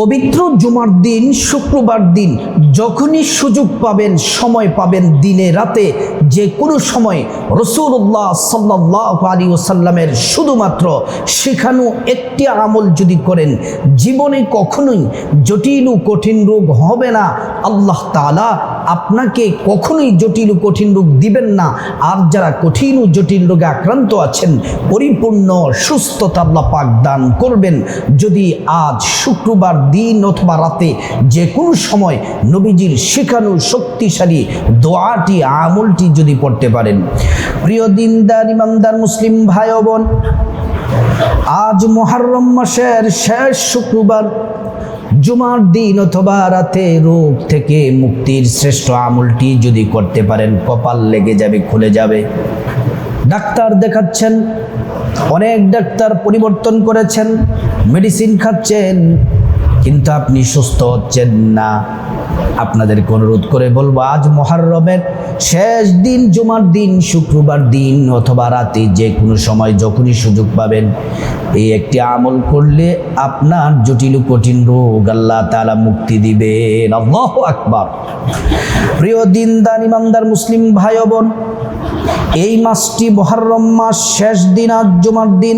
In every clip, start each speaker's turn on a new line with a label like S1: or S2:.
S1: পবিত্র জুমার দিন, শুক্রবার দিন, যখনই সুযোগ পাবেন, সময় পাবেন দিনে রাতে যে কোনো সময় রসুল্লাহ সাল্লাহ আলী ওসাল্লামের শুধুমাত্র শেখানো একটি আমল যদি করেন, জীবনে কখনোই জটিল ও কঠিন রোগ হবে না। আল্লাহ তালা আপনাকে কখনোই জটিল ও কঠিন রোগ দিবেন না। আর যারা কঠিন ও জটিল রোগে আক্রান্ত আছেন, পরিপূর্ণ সুস্থতা আল্লাহ পাক দান করবেন। যদি আজ শুক্রবার দিন অথবা রাতে যে কোনো সময় নবীজির শেখানো শক্তিশালী দোয়াটি, আমলটি যদি পড়তে পারেন। প্রিয় দিনদার, ইমানদার মুসলিম ভাই বোন আজ মহারম মাসের শেষ শুক্রবার, জুমার দিন অথবা রাতে রোগ থেকে মুক্তির শ্রেষ্ঠ আমলটি যদি করতে পারেন, কপাল লেগে যাবে, খুলে যাবে। ডাক্তার দেখাচ্ছেন, অনেক ডাক্তার পরিবর্তন করেছেন, মেডিসিন খাচ্ছেন কিন্তু আপনি সুস্থ হচ্ছেন না। আপনাদেরকে অনুরোধ করে বলব, আজ মহারমের শেষ দিন, জুমার দিন, শুক্রবার দিন অথবা রাতে যে কোনো সময় যখনই সুযোগ পাবেন, এই একটি আমল করলে আপনার জটিল কঠিন রোগ আল্লাহ তালা মুক্তি আল্লাহ আকবার। প্রিয় দিন দিনদার, ইমানদার, মুসলিম ভাই বোন, এই মাসটি মহারম মাস, শেষ দিন, আজ জুমার দিন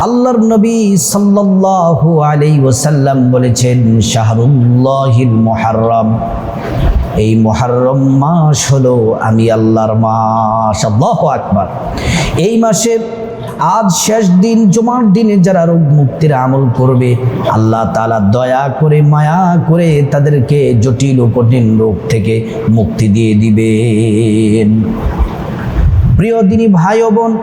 S1: আল্লাহর নবী সাল্লাল্লাহু আলাইহি ওয়াসাল্লাম বলেছেন, শাহরুল্লাহিল মুহাররম। এই মুহাররম মাস হলো আমি আল্লাহর মাস। আল্লাহু আকবার। এই মাসে আজ শেষ দিন, জুমার দিনে যারা রোগ মুক্তির আমল করবে, আল্লাহ তাআলা দয়া করে, মায়া করে তাদেরকে জটিল ও কঠিন রোগ থেকে মুক্তি দিয়ে দিবেন। প্রিয় দিনী ভাই বোন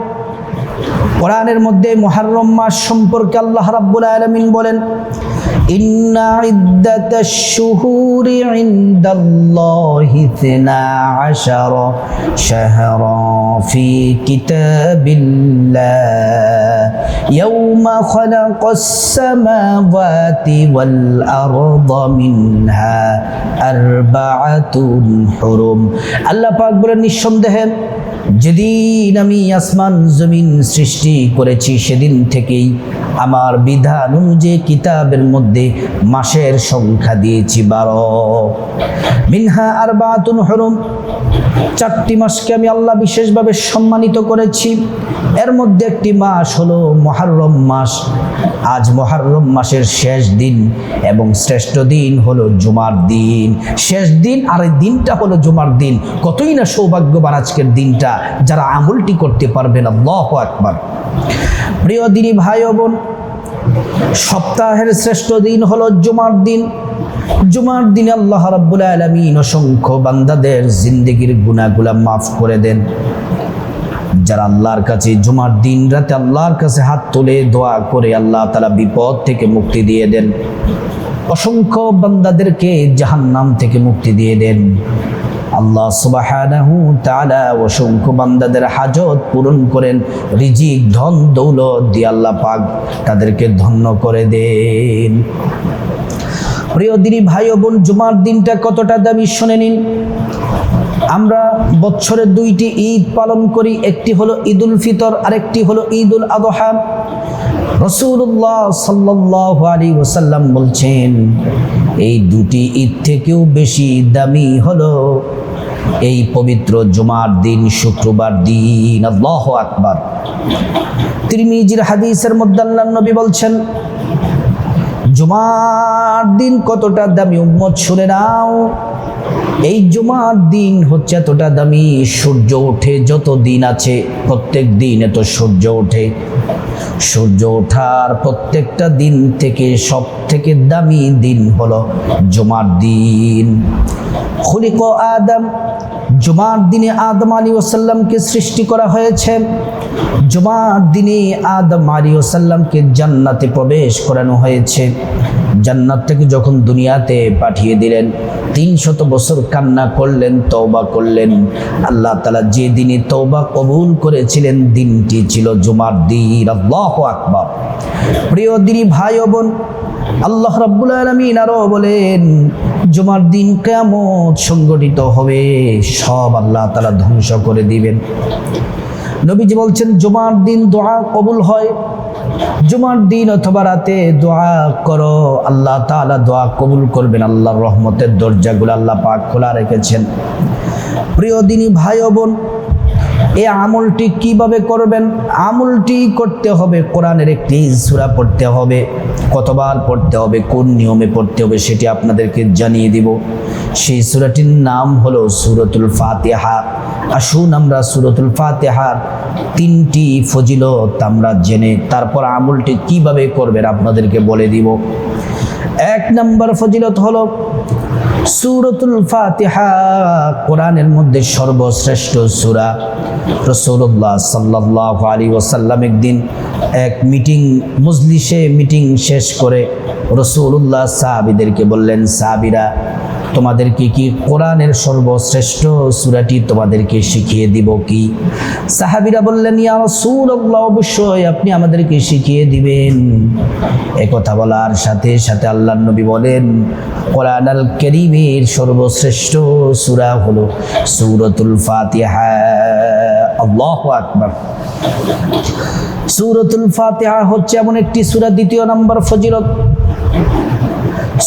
S1: কোরআনের মধ্যে মুহররম মাস সম্পর্কে আল্লাহ রাব্বুল আলামিন বলেন, ইন্না ইদ্দাতাশ শুহুরি ইনদাল্লাহি 12 শাহরা ফি কিতাবিল্লাহ। ইয়াওমা খালাকাস সামাওয়াতি ওয়াল আরদা মিনহা আরবাআতুন হুরুম। আল্লাহ পাক বলেন, নিঃসন্দেহে যেদিন আমি আসমান জমিন সৃষ্টি করেছি সেদিন থেকেই আমার বিধান অনুযায়ী কিতাবের মধ্যে মাসের সংখ্যা দিয়েছি বারো। মিনহা আর বাতুন হরম। চারটি মাসকে আমি আল্লাহ বিশেষভাবে সম্মানিত করেছি। এর মধ্যে একটি মাস হলো মহারম মাস। আজ মহারম মাসের শেষ দিন এবং শ্রেষ্ঠ দিন হলো জুমার দিন। শেষ দিন আর এই দিনটা হলো জুমার দিন। কতই না সৌভাগ্যবান আজকের দিনটা যারা আমলটি করতে পারবেন। আল্লাহ আকবার। প্রিয় দিনী ভাই বোন সপ্তাহের শ্রেষ্ঠ দিন হলো জুমার দিন। জুমার দিনে আল্লাহ রাব্বুল আলামিন অসংখ্য বান্দাদের জিন্দেগির গুনাহগুলা মাফ করে দেন। যারা আল্লাহর কাছে জুমার দিন রাতে আল্লাহর কাছে হাত তুলে দোয়া করে আল্লাহ তালা বিপদ থেকে মুক্তি দিয়ে দেন। অসংখ্য বান্দাদেরকে জাহান্নাম থেকে মুক্তি দিয়ে দেন। আল্লাহ সুবাহানাহু তাআলা অসংখ্য বান্দাদের হাজত পূরণ করেন, রিজিক, ধন, দৌলত দিয়ে আল্লাহ পাক তাদেরকে ধন্য করে দেন। প্রিয় দিনী ভাই বোন, জুমার দিনটা কতটা দামি শুনে নিন। আমরা বছরে দুইটি ঈদ পালন করি, একটি হলো ঈদুল ফিতর, আরেকটি হলো ঈদুল আদহা। রসুল্লাহ সাল্লাহ আলী ওসাল্লাম বলছেন, এই দুটি ঈদ থেকেও বেশি দামি হলো। এই পবিত্র জুমার দিন শুক্রবার দিন, আল্লাহ আকবার। তিরমিজির হাদিসের মধ্যে আল্লাহ নবী বলছেন, জুমার দিন কতটা দামি উম্মত, শুনে নাও। এই জুমার দিন হচ্ছে এতটা দামি, সূর্য ওঠে যত দিন আছে, প্রত্যেক দিন এত সূর্য ওঠে। সূর্য ওঠার প্রত্যেকটা দিন থেকে সব থেকে দামি দিন হলো জুমার দিন। খুলিক আদম, জুমার দিনে আদম আলী ওসাল্লামকে সৃষ্টি করা হয়েছে। জুমার দিনে আদম আলী ওসাল্লামকে জান্নাতে প্রবেশ করানো হয়েছে। জান্নাত থেকে যখন দুনিয়াতে পাঠিয়ে দিলেন, তিন শত বছর কান্না করলেন তৌবা করলেন। আল্লাহ তালা যে দিনে তৌবা কবুল করেছিলেন, দিনটি ছিল জুমার দিন। আল্লাহ আকবর। প্রিয় দিনী ভাই বোন, আল্লাহ রাব্বুল আলমিন আরও বলেন, জুমার দিন কেমন সংগঠিত হবে, সব আল্লাহ তালা ধ্বংস করে দিবেন। নবীজি বলছেন, জুমার দিন দোয়া কবুল হয়। জুমার দিন অথবা রাতে দোয়া করো, আল্লাহ তালা দোয়া কবুল করবেন আল্লাহ রহমতের দরজাগুলো আল্লাহ পাক খোলা রেখেছেন। প্রিয় দিনই ভাই বোন, এ আমলটি কীভাবে করবেন? আমলটি করতে হবে, কোরআনের একটি সুরা পড়তে হবে। কতবার পড়তে হবে, কোন নিয়মে পড়তে হবে সেটি আপনাদেরকে জানিয়ে দিব। সেই সুরাটির নাম হলো সুরতুল ফাতেহা। আসুন আমরা সুরতুল ফাতেহার তিনটি ফজিলত আমরা জেনে তারপর আমলটি কীভাবে করবেন আপনাদেরকে বলে দিব। এক নম্বর ফজিলত হলো সুরতুল ফাতিহা, কোরআনের মধ্যে সর্বশ্রেষ্ঠ সুরা রসুল্লাহ সাল্লাহ আলী ওসাল্লাম একদিন এক মিটিং, মজলিসে মিটিং শেষ করে রসুল্লাহ সাহাবিদেরকে বললেন, সাহাবিরা তোমাদেরকে কি কোরআনের সর্বশ্রেষ্ঠ সুরাটি তোমাদেরকে শিখিয়ে দিব কি? সাহাবিরা বললেন অবশ্যই আপনি আমাদেরকে শিখিয়ে দিবেন। এ কথা বলার সাথে সাথে আল্লাহ নবী বলেন কোরআন আল করিমের সর্বশ্রেষ্ঠ সূরা হলো সুরতুল ফাতিহা। আল্লাহু আকবার। সূরাতুল ফাতিহা হচ্ছে এমন একটি সূরা, দ্বিতীয় নম্বর ফজিলত।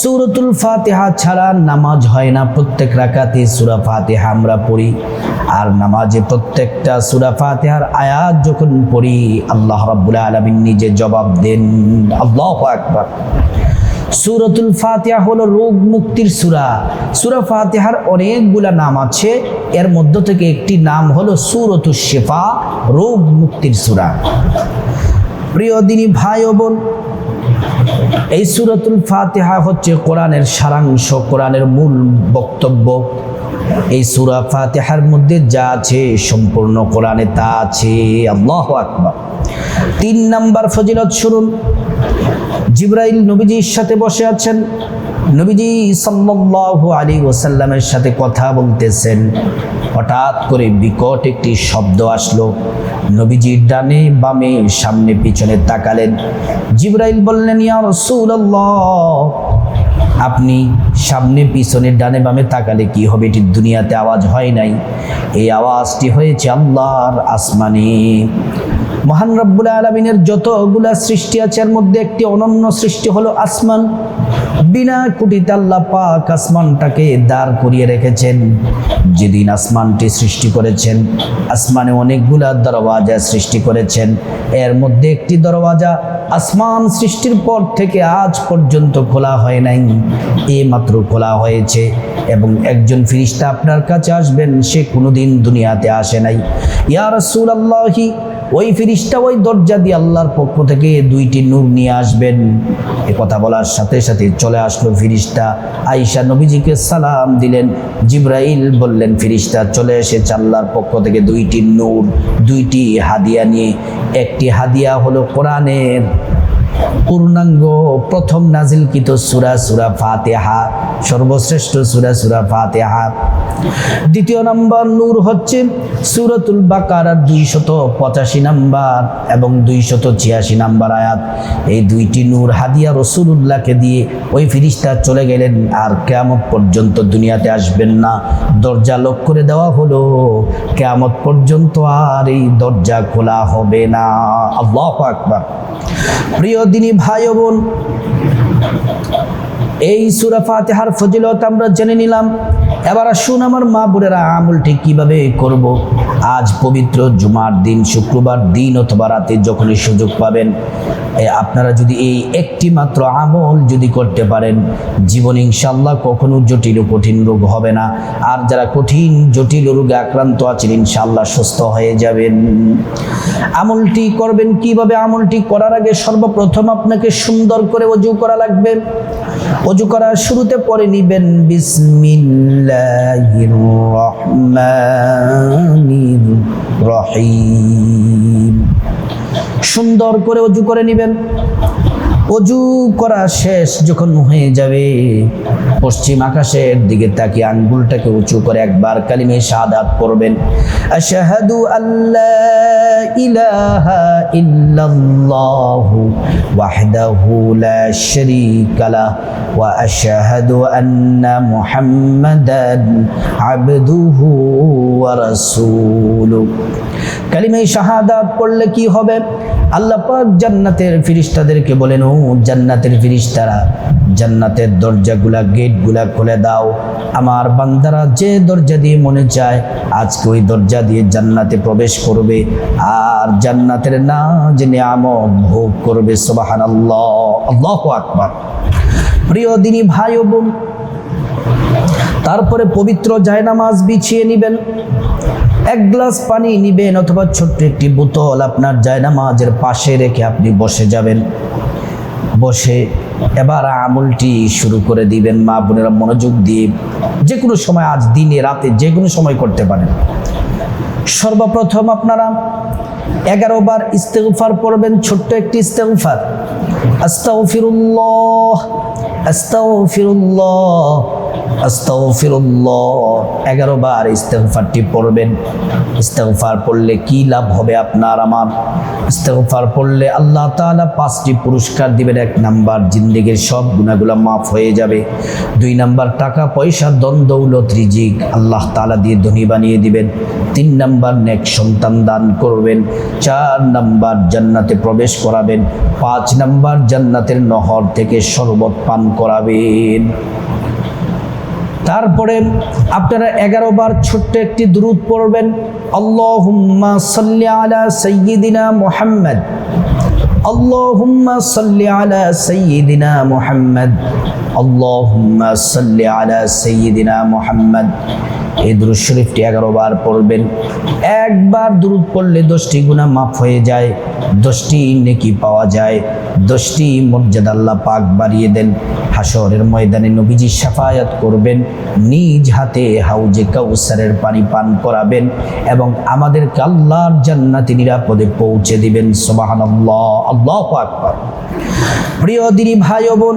S1: সূরাতুল ফাতেহা ছাড়া নামাজ হয় না। প্রত্যেক রাকাতে সূরা ফাতিহা আমরা পড়ি। আর নামাজে প্রত্যেকটা সুরা ফাতেহার আয়াত যখন পড়ি, আল্লাহ রাব্বুল আলামিন নিজে জবাব দেন, আল্লাহ আকবার। সুরতুল ফাতিহা হলো রোগ মুক্তির সুরা। সূরা ফাতিহার অনেকগুলা নাম আছে। এর মধ্য থেকে একটি নাম হলো সুরতুল শিফা, রোগ মুক্তির সুরা। প্রিয় দিনী ভাই ও বোন এই সুরতুল ফাতিহা হচ্ছে কোরআনের সারাংশ, কোরআনের মূল বক্তব্য। এই সুরা ফাতিহার মধ্যে যা আছে সম্পূর্ণ কোরআনে তা আছে। আল্লাহ আকবার। তিন নাম্বার ফজিলত শুনুন। জিব্রাইল নবীজির সাথে বসে আছেন। নবীজি সাল্লাল্লাহু আলী ওসাল্লামের সাথে কথা বলতেছেন। হঠাৎ করে বিকট একটি শব্দ আসলো। নবীজির ডানে বামে সামনে পিছনে তাকালেন। জিব্রাইল বললেন, ইয়া রাসূলুল্লাহ, আপনি সামনে পিছনে ডানে বামে তাকালে কি হবে? এটি দুনিয়াতে আওয়াজ হয় নাই। এই আওয়াজটি হয়েছে আল্লাহর আসমানে। মহান রব্বুল আলমিনের যতগুলা সৃষ্টি আছে, এর মধ্যে একটি অনন্য সৃষ্টি হলো আসমান। বিনা কুটিতে আল্লাহ পাক আসমানটাকে দাঁড় করিয়ে রেখেছেন। যেদিন আসমানটি সৃষ্টি করেছেন, আসমানে অনেকগুলা দরওয়াজা সৃষ্টি করেছেন। এর মধ্যে একটি দরওয়াজা আসমান সৃষ্টির পর থেকে আজ পর্যন্ত খোলা হয় নাই। এ মাত্র খোলা হয়েছে এবং একজন ফিরিস্তা আপনার কাছে আসবেন, সে কোনোদিন দুনিয়াতে আসে নাই। ইয়া রাসূলুল্লাহি ওই ফিরিস্তা ওই দরজা দিয়ে আল্লাহর পক্ষ থেকে দুইটি নূর নিয়ে আসবেন। এ কথা বলার সাথে সাথে চলে আসলো ফিরিস্তা। আইসা নবীজিকে সালাম দিলেন। জিব্রাইল বললেন, ফিরিস্তা চলে এসেছে আল্লাহর পক্ষ থেকে দুইটি নূর, দুইটি হাদিয়া নিয়ে। একটি হাদিয়া হলো কোরআনের পূর্ণাঙ্গ প্রথম নাজিলকৃত সুরা সুরা ফাতেহা, সর্বশ্রেষ্ঠ সুরা সুরা ফাতেহা। দ্বিতীয় নম্বর নূর হচ্ছে সুরতুল বাকারার দুইশত পঁচাশি নাম্বার এবং দুইশত ছিয়াশি নাম্বার আয়াত। এই দুইটি নূর হাদিয়া রসুল্লাহকে দিয়ে ওই ফিরিস্তা চলে গেলেন, আর কেয়ামত পর্যন্ত দুনিয়াতে আসবেন না। দরজা লক করে দেওয়া হলো, কেয়ামত পর্যন্ত আর এই দরজা খোলা হবে না। আল্লাহ আকবার। প্রিয় দিনী ভাই বোন, এই সুরা ফাতেহার ফজিলত আমরা জেনে নিলাম। এবার আসুন আমার মা বোনেরা আমুলটি কীভাবে করব। আজ পবিত্র জুমার দিন, শুক্রবার দিন অথবা রাতে যখনই সুযোগ পাবেন আপনারা যদি এই একটি মাত্র আমল যদি করতে পারেন, জীবন ইনশাল্লাহ কখনো জটিল ও কঠিন রোগ হবে না। আর যারা কঠিন, জটিল রোগে আক্রান্ত আছেন ইনশাল্লাহ সুস্থ হয়ে যাবেন। আমলটি করবেন কীভাবে? আমলটি করার আগে সর্বপ্রথম আপনাকে সুন্দর করে অজু করা লাগবে। অজু করার শুরুতে পরে নিবেন, বিসমিল্লাহির রহমানির রহিম। সুন্দর করে অজু করে নেবেন। অজু করা শেষ যখন হয়ে যাবে, পশ্চিম আকাশের দিকে তাকিয়ে আঙ্গুলটাকে উঁচু করে একবার কালিমে শাহাদাত পড়বেন। আশহাদু আল্লাহ ইলাহা ইল্লাল্লাহু ওয়াহদাহু লা শারীকা লাহ ওয়া আশহাদু আন্না মুহাম্মাদান আবদুহু ওয়া রাসূলুহু কালিমাই শাহাদাত পড়লে কি হবে? আল্লাহ পাক জান্নাতের ফিরিস্তাদেরকে বলেন, ও জান্নাতের ফিরিস্তারা, জান্নাতের দরজাগুলা, গেটগুলা খুলে দাও। আমার বান্দারা যে দরজা দিয়ে মনে চায়, আজকে ওই দরজা দিয়ে জান্নাতে প্রবেশ করবে। আর জান্নাতের না যে নিয়ামত ভোগ করবে সোবাহান আল্লাহ আল্লাহ আকবার। প্রিয় দিনী ভাই ও বোন, তারপরে পবিত্র জায়নামাজ বিছিয়ে নেবেন। এক গ্লাস পানি নিবেন, অথবা ছোট্ট একটি বোতল আপনার জায়নামাজের পাশে রেখে আপনি বসে যাবেন। বসে এবার আমলটি শুরু করে দিবেন মা বোনেরা মনোযোগ দিয়ে। যে কোনো সময় আজ দিনে, রাতে যে কোনো সময় করতে পারেন। সর্বপ্রথম আপনারা এগারো বার ইস্তেগফার পড়বেন, ছোট্ট একটি ইস্তেগফার। আস্তাগফিরুল্লাহ আস্তাগফিরুল্লাহ। আস্তাগফিরুল্লাহ। এগারো বার ইস্তেগফারটি পড়বেন। ইস্তেগফার পড়লে কি লাভ হবে আপনার আমার? ইস্তেগফার পড়লে আল্লাহ তাআলা পাঁচটি পুরস্কার দিবেন। এক নাম্বার, জিন্দেগির সব গুণাগুলো মাফ হয়ে যাবে। দুই নাম্বার, টাকা, পয়সা দন দৌলত, রিজিক আল্লাহ তাআলা দিয়ে ধনী বানিয়ে দিবেন। তিন নাম্বার, নেক সন্তান দান করবেন। চার নাম্বার, জান্নাতে প্রবেশ করাবেন। পাঁচ নাম্বার, জান্নাতের নহর থেকে শরবত পান করাবেন। তারপরে আপনারা এগারো বার ছোট্ট একটি দ্রুত পড়বেন, আল্লাহুম্মা সাল্লি আলা সাইয়্যিদিনা মুহাম্মদ, আল্লাহুম্মা সাল্লি আলা সাইয়্যিদিনা মুহাম্মদ, আল্লাহুম্মা সাল্লি আলা সাইয়্যিদিনা মুহাম্মদ। এই দুরুদ শরীফটি এগারো বার পড়বেন। একবার দুরুদ পড়লে দশটি গুণা মাফ হয়ে যায়, দশটি নেকি পাওয়া যায়। দশটি মর্যাদা আল্লাহ পাক বাড়িয়ে দেন। হাসরের ময়দানে নবীজি সাফায়াত করবেন, নিজ হাতে হাউজে কাউসারের পানি পান করাবেন এবং আমাদের আল্লাহর জান্নাতি নিরাপদে পৌঁছে দিবেন। সোবাহান আল্লাহ আল্লাহ পাক প্রিয় দিনী ভাই বোন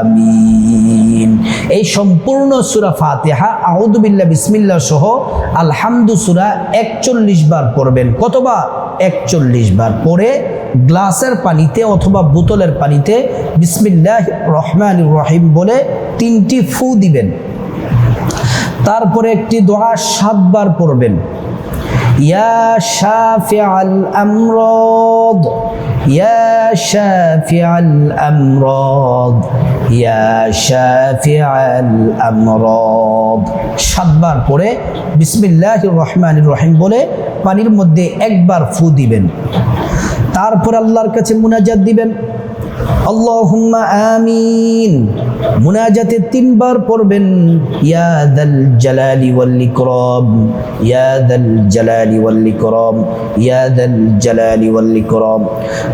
S1: آمين এই সম্পূর্ণ সুরা ফাতিহা আউদুবিল্লা বিসমিল্লা সহ আলহামদু সুরা একচল্লিশ বার পড়বেন কতবার একচল্লিশ বার পরে গ্লাসের পানিতে অথবা বোতলের পানিতে বিসমিল্লাহ রহমান রহিম বলে তিনটি ফু দিবেন তারপরে একটি দোয়া সাতবার পড়বেন ইয়া শাফিআল আমরাদ ইয়া شافع الأمراض ইয়া شافع الأمراض সাতবার পরে বিসমিল্লাহ রহমান রহিম বলে পানির মধ্যে একবার ফু দিবেন। তারপর আল্লাহর কাছে মুনাজাত দিবেন। আল্লাহুম্মা আমিন। মুনাজাতে তিনবার পড়বেন, ইয়া দাল জালালি ওয়াল ইকরাম, ইয়া দাল জালালি ওয়াল ইকরাম, ইয়া দাল জালালি ওয়াল ইকরাম।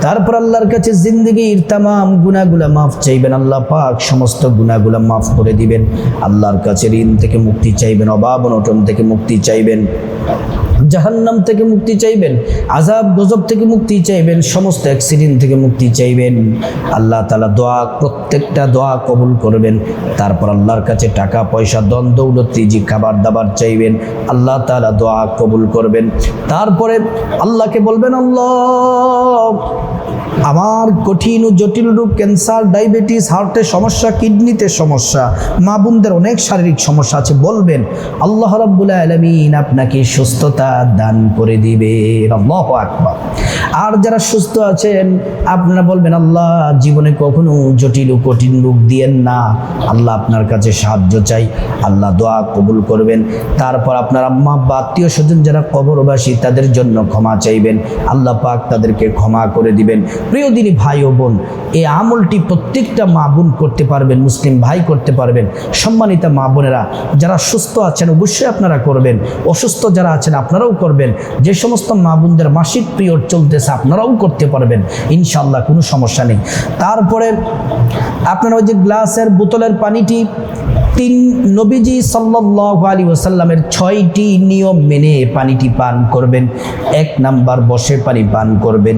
S1: তারপর আল্লাহর কাছে জিন্দগির তামাম গুনাহগুলো মাফ চাইবেন, আল্লাহ পাক সমস্ত গুনাহগুলো মাফ করে দিবেন। আল্লাহর কাছে ঋণ থেকে মুক্তি চাইবেন, অভাব অনটন থেকে মুক্তি চাইবেন। জাহান্নাম থেকে মুক্তি চাইবেন আজাব গজব থেকে মুক্তি চাইবেন, সমস্ত অ্যাক্সিডেন্ট থেকে মুক্তি চাইবেন। আল্লাহ তালা দোয়া, প্রত্যেকটা দোয়া কবুল করবেন। তারপর আল্লাহর কাছে টাকা, পয়সা দন দৌলত রিজি খাবার দাবার চাইবেন। আল্লাহ তালা দোয়া কবুল করবেন। তারপরে আল্লাহকে বলবেন, আল্লাহ, আমার কঠিন ও জটিল রূপ ক্যান্সার, ডায়াবেটিস হার্টের সমস্যা, কিডনিতে সমস্যা, মা বোনদের অনেক শারীরিক সমস্যা আছে, বলবেন, আল্লাহ রাব্বুল আলামিন আপনাকে সুস্থতা দান করে দিবে। আল্লাহ আকবার। আর যারা সুস্থ আছেন, আপনারা বলবেন, আল্লাহ, জীবনে কখনো জটিল ও কঠিন রূপ দিয়েন না। আল্লাহ আপনার কাছে সাহায্য চাই। আল্লাহ দোয়া কবুল করবেন। তারপর আপনার আম্মা বা আত্মীয় স্বজন যারা কবরবাসী, তাদের জন্য ক্ষমা চাইবেন। আল্লাহ পাক তাদেরকে ক্ষমা করে দিবেন। প্রিয় দিনী ভাই ও বোন, এই আমলটি প্রত্যেকটা মা বোন করতে পারবেন, মুসলিম ভাই করতে পারবেন। সম্মানিত মা বোনেরা, যারা সুস্থ আছেন, অবশ্যই আপনারা করবেন। অসুস্থ যারা আছেন আপনারাও করবেন। যে সমস্ত মা বোনদের মাসিক পিরিয়ড চলতেছে, আপনারাও করতে পারবেন। ইনশাল্লাহ কোনো সমস্যা নেই। তারপরে আপনারা ওই যে গ্লাসের বোতলের পানিটি তিন নবীজি সাল্লাহ আলী ওসাল্লামের ছয়টি নিয়ম মেনে পানিটি পান করবেন। এক নাম্বার বসে পানি পান করবেন।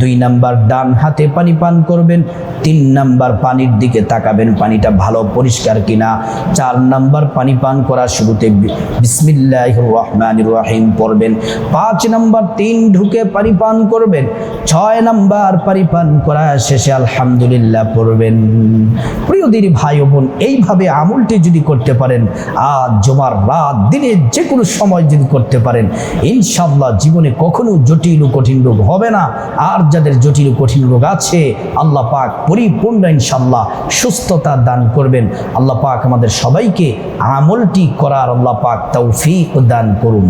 S1: দুই নাম্বার ডান হাতে পানি পান করবেন। তিন নাম্বার পানির দিকে তাকাবেন, পানিটা ভালো, পরিষ্কার কিনা। চার নাম্বার পানি পান করার শুরুতে বিসমিল্লাহ রহমান রহিম পড়বেন। পাঁচ নাম্বার তিন ঢুকে পানি পান করবেন। ছয় নাম্বার পানি পান করা শেষে আলহামদুলিল্লাহ পড়বেন। প্রিয় দিদি ভাই বোন, এইভাবে আমলটি যদি করতে পারেন, আজ, জমার রাত, দিনে যে কোনো সময় যদি করতে পারেন ইনশাল্লাহ জীবনে কখনো জটিল ও কঠিন রোগ হবে না। আর যাদের জটিল কঠিন রোগ আছে, আল্লাহ পাক পরিপূর্ণ ইনশাল্লাহ সুস্থতা দান করবেন। আল্লাহ পাক আমাদের সবাইকে আমলটি করার আল্লাহ পাক তৌফিক দান করুন।